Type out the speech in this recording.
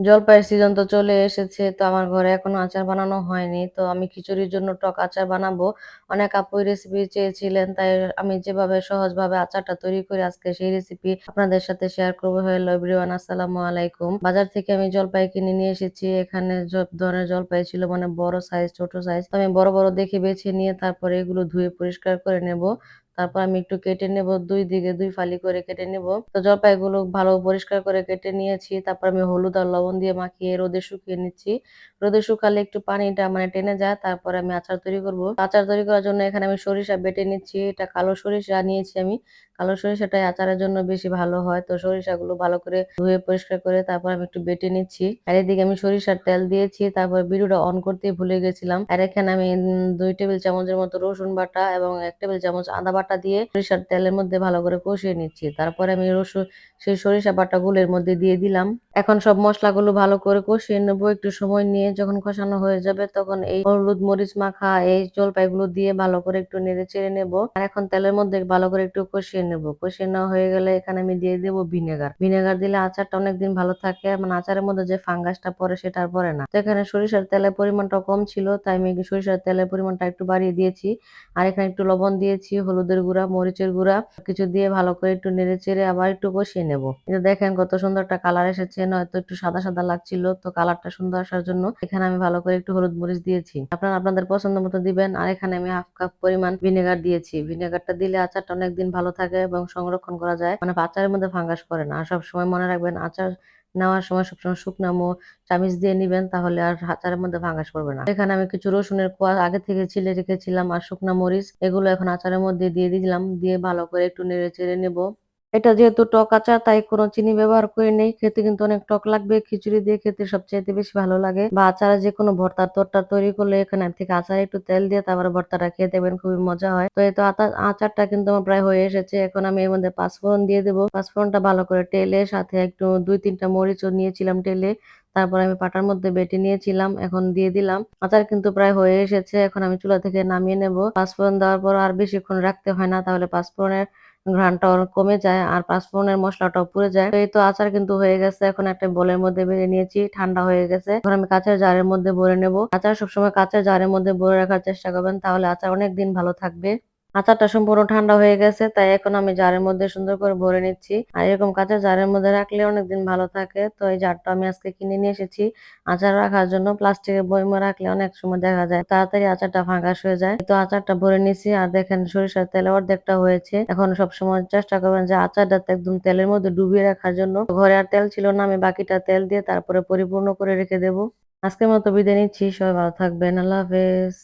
জলপাইয়ের সিজন তো চলে এসেছে। তো আমার ঘরে এখনও আচার বানানো হয়নি। তো আমি খিচুড়ির জন্য টক আচার বানাবো। অনেক আপুই রেসিপি চেয়েছিলেন। তাই আমি যেভাবে সহজভাবে আচারটা তৈরি করি আজকে সেই রেসিপি আপনাদের সাথে শেয়ার করব। হ্যালো এভরিওয়ান আসসালামু আলাইকুম। বাজার থেকে আমি জলপাই কিনে নিয়ে এসেছি। এখানে ধরনের জলপাই ছিল মানে বড় সাইজ, ছোট সাইজ। তো আমি বড়, বড় দেখে বেছে নিয়ে তারপরে এগুলো ধুয়ে পরিষ্কার করে নেব। তারপর আমি একটু কেটে নেব। দুই দিকে দুই ফালি করে কেটে নেব। তো জলপাইগুলো ভালো পরিষ্কার করে কেটে নিয়েছি। তারপর আমি হলুদ আর লবণ দিয়ে মাখিয়ে রোদে শুকিয়ে নিচ্ছি। রোদে শুকালে একটু পানিটা মানে টেনে যায়। তারপর আমি আচার তৈরি করব। আচার তৈরি করার জন্য এখানে আমি সরিষা বেটে নিচ্ছি। এটা কালো সরিষা নিয়েছি আমি। কালো সরিষাটাই আচারের জন্য বেশি ভালো হয়। তো সরিষাগুলো ভালো করে ধুয়ে পরিষ্কার করে তারপর আমি একটু বেটে নিচ্ছি। আর এদিকে আমি সরিষার তেল দিয়েছি। তারপর ভিডিওটা অন করতেই ভুলে গেছিলাম। আর এখানে আমি দুই ২ টেবিল চামচের মতো রসুন বাটা এবং ১ টেবিল চামচ আদা বাটা দিয়ে সরিষার তেলের মধ্যে ভালো করে কষিয়ে নিচ্ছি। তারপরে আমি রসুন, সেই সরিষা বাটাগুলো এর মধ্যে দিয়ে দিলাম। এখন সব মসলাগুলো ভালো করে কষিয়ে নেব। একটু সময় নিয়ে যখন কষানো হয়ে যাবে তখন এই হলুদ মরিচ মাখা, এই জলপাইগুলো দিয়ে ভালো করে একটু নেড়ে চেড়ে নেব আর এখন তেলের মধ্যে ভালো করে একটু কষিয়ে নেব। কষিয়ে নেওয়া হয়ে গেলে এখানে আমি দিয়ে দেব ভিনেগার। ভিনেগার দিলে আচারটা অনেকদিন ভালো থাকে। মানে আচারের মধ্যে যে ফাঙ্গাসটা পড়ে সেটা আর পরে না। তো এখানে সরিষার তেলের পরিমাণটা কম ছিল তাই আমি সরিষার তেলের পরিমাণটা একটু বাড়িয়ে দিয়েছি। আর এখানে একটু লবণ দিয়েছি, হলুদের গুঁড়া, মরিচের গুঁড়া কিছু দিয়ে ভালো করে একটু নেড়ে চেড়ে আবার একটু কষিয়ে নেব। যে দেখেন কত সুন্দর একটা কালার এসেছে নয়তো একটু সাদা সাদা লাগছিল তো কালারটা সুন্দর আসার জন্য এখানে আমি ভালো করে একটু হলুদ মরিচ দিয়েছি আপনারা আপনাদের পছন্দ মতো দিবেন আর এখানে আমি হাফ কাপ পরিমাণ ভিনেগার দিয়েছি ভিনেগারটা দিলে আচারটা অনেকদিন ভালো থাকে এবং সংরক্ষণ করা যায়। মানে আচারের মধ্যে ফাঙ্গাস করে না। সব সময় মনে রাখবেন, আচার নেওয়ার সময় সবসময় শুকনা মো চামিচ দিয়ে নিবেন, তাহলে আর আচারের মধ্যে ভাঙাস পড়বে না। এখানে আমি কিছু রসুনের কোয়া আগে থেকে ছিলে রেখেছিলাম আর শুকনা মরিচ, এগুলো এখন আচারের মধ্যে দিয়ে দিলাম। দিয়ে ভালো করে একটু নেড়ে চেড়ে নেব। এটা যেহেতু টক আচার, তাই কোনো চিনি ব্যবহার করে নেই। খেতে কিন্তু অনেক টক লাগবে। খিচুড়ি দিয়ে খেতে সবচেয়ে বেশি ভালো লাগে। বা আচারে যে কোনো ভর্তা তরটা তৈরি করলে এখানে থেকে আচারে একটু তেল দিয়ে তারপর ভর্তাটা খেয়ে দেবেন, খুবই মজা হয়। তো এই তো আচারটা কিন্তু আমার প্রায় হয়ে এসেছে। এখন আমি এর মধ্যে পাঁচফোড়ন দিয়ে দেবো। পাঁচফোড়নটা ভালো করে টেলে সাথে একটু দুই তিনটা মরিচও নিয়েছিলাম টেলে তারপর আমি পাটার মধ্যে বেটে নিয়েছিলাম, এখন দিয়ে দিলাম। আচার কিন্তু প্রায় হয়ে এসেছে। এখন আমি চুলা থেকে নামিয়ে নেব। পাঁচফোড়ন দেওয়ার পর আর বেশিক্ষণ রাখতে হয় না। তাহলে পাঁচফোড়নের ঘ্রাণটা কমে যায় আর পাঁচফোড়নের মশলাটাও পুড়ে যায়। এই তো আচার কিন্তু হয়ে গেছে। এখন একটা বোলের মধ্যে বেড়ে নিয়েছি। ঠান্ডা হয়ে গেছে। এখন আমি কাঁচের জারের মধ্যে ভরে নেব। আচার সবসময় কাঁচের জারের মধ্যে ভরে রাখার চেষ্টা করবেন, তাহলে আচার অনেক দিন ভালো থাকবে। আচারটা সম্পূর্ণ ঠান্ডা হয়ে গেছে, তাই এখন আমি জারের মধ্যে সুন্দর করে ভরে নিচ্ছি। আর এরকম কাঁচের জারের মধ্যে রাখলে অনেকদিন ভালো থাকে, তো এই জারটা আমি আজকে কিনে নিয়ে এসেছি। আচার রাখার জন্য প্লাস্টিকের বইমে রাখলে অনেক সময় দেখা যায় তাড়াতাড়ি আচারটা ফাঁকাশ হয়ে যায়। তো আচারটা ভরে নিছি আর দেখেন সরিষার তেলে অর্ধেকটা হয়েছে। এখন সবসময় চেষ্টা করবেন যে আচারটা একদম তেলের মধ্যে ডুবিয়ে রাখার জন্য। ঘরে আর তেল ছিল না, আমি বাকিটা তেল দিয়ে তারপরে পরিপূর্ণ করে রেখে দেবো। আজকের মতো বিদায় নিচ্ছি, সবাই ভালো থাকবেন, আল্লাহ হাফেজ।